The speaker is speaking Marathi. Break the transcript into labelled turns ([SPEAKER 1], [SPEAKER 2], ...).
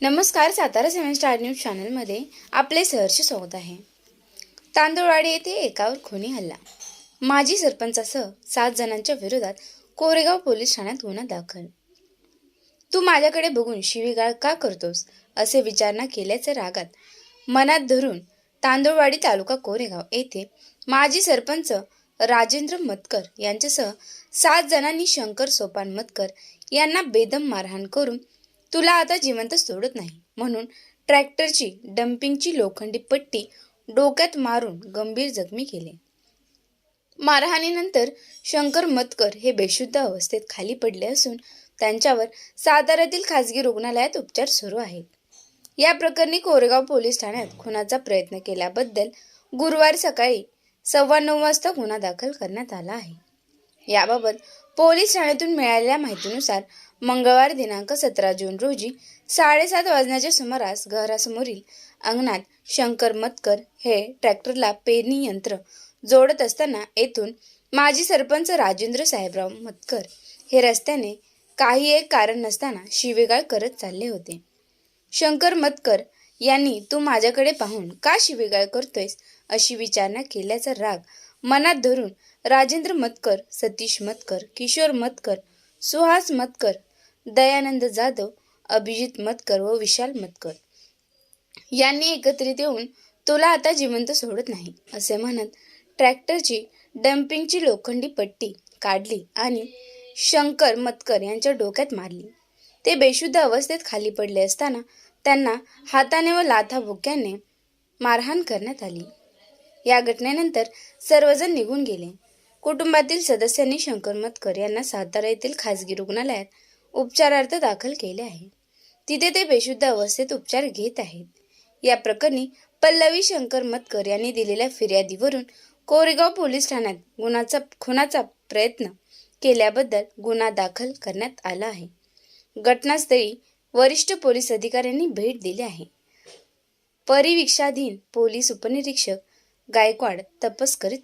[SPEAKER 1] नमस्कार सातारा सेवन स्टार न्यूज चॅनलमध्ये आपले सहर्ष स्वागत आहे. तांदूळवाडी येथे एकावर खुनी हल्ला. माजी सरपंचासह सात जणांच्या विरोधात कोरेगाव पोलीस ठाण्यात गुन्हा दाखल. तू माझ्याकडे बघून शिवीगाळ का करतोस? असे विचारणा केल्याच्या रागात मनात धरून तांदूळवाडी तालुका कोरेगाव येथे माजी सरपंच राजेंद्र मतकर यांच्यासह सात जणांनी शंकर सोपान मतकर यांना बेदम मारहाण करून तुला आता जिवंत सोडत नाही. म्हणून ट्रॅक्टरची डम्पिंगची लोखंडी पट्टी डोक्यात मारून गंभीर जखमी केले. मारहाणीनंतर शंकर मतकर हे बेशुद्ध अवस्थेत खाली पडले असून त्यांच्यावर साताऱ्यातील खासगी रुग्णालयात उपचार सुरू आहेत. या प्रकरणी कोरेगाव पोलीस ठाण्यात खुनाचा प्रयत्न केल्याबद्दल गुरुवार सकाळी सव्वा नऊ वाजता गुन्हा दाखल करण्यात आला आहे. याबाबत पोलीस ठाण्यातून मिळालेल्या माहितीनुसार मंगळवार दिनांक सतरा जून रोजी साडेसात वाजण्याच्या सुमारास घरासमोरील अंगणात शंकर मतकर हे ट्रॅक्टरला पेरणी यंत्र जोडत असताना येथून माजी सरपंच राजेंद्र साहेबराव मतकर हे रस्त्याने काही एक कारण नसताना शिवेगाळ करत चालले होते. शंकर मतकर यांनी तू माझ्याकडे पाहून का शिवेगाळ करतोयस? अशी विचारणा केल्याचा राग मनात धरून राजेंद्र मतकर सतीश मतकर किशोर मतकर सुहास मतकर दयानंद जाधव अभिजित मतकर व विशाल मतकर यांनी एकत्रित येऊन तुला आता जिवंत सोडत नाही असे म्हणत ट्रॅक्टरची डम्पिंगची लोखंडी पट्टी काढली आणि शंकर मतकर यांच्या डोक्यात मारली. ते बेशुद्ध अवस्थेत खाली पडले असताना त्यांना हाताने व लाथाबुक्याने मारहाण करण्यात आली. या घटनेनंतर सर्वजण निघून गेले. कुटुंबातील सदस्यांनी शंकर मतकर यांना सातारा येथील खासगी रुग्णालयात उपचारार्थ दाखल केले आहे. तिथे ते बेशुद्ध अवस्थेत उपचार घेत आहेत. या प्रकरणी पल्लवी शंकर मतकर यांनी दिलेल्या फिर्यादीवरून कोरेगाव पोलीस ठाण्यात गुन्हाचा खुनाचा प्रयत्न केल्याबद्दल गुन्हा दाखल करण्यात आला आहे. घटनास्थळी वरिष्ठ पोलीस अधिकाऱ्यांनी भेट दिली आहे. परिविक्षाधीन पोलीस उपनिरीक्षक गायकवाड तपास करीत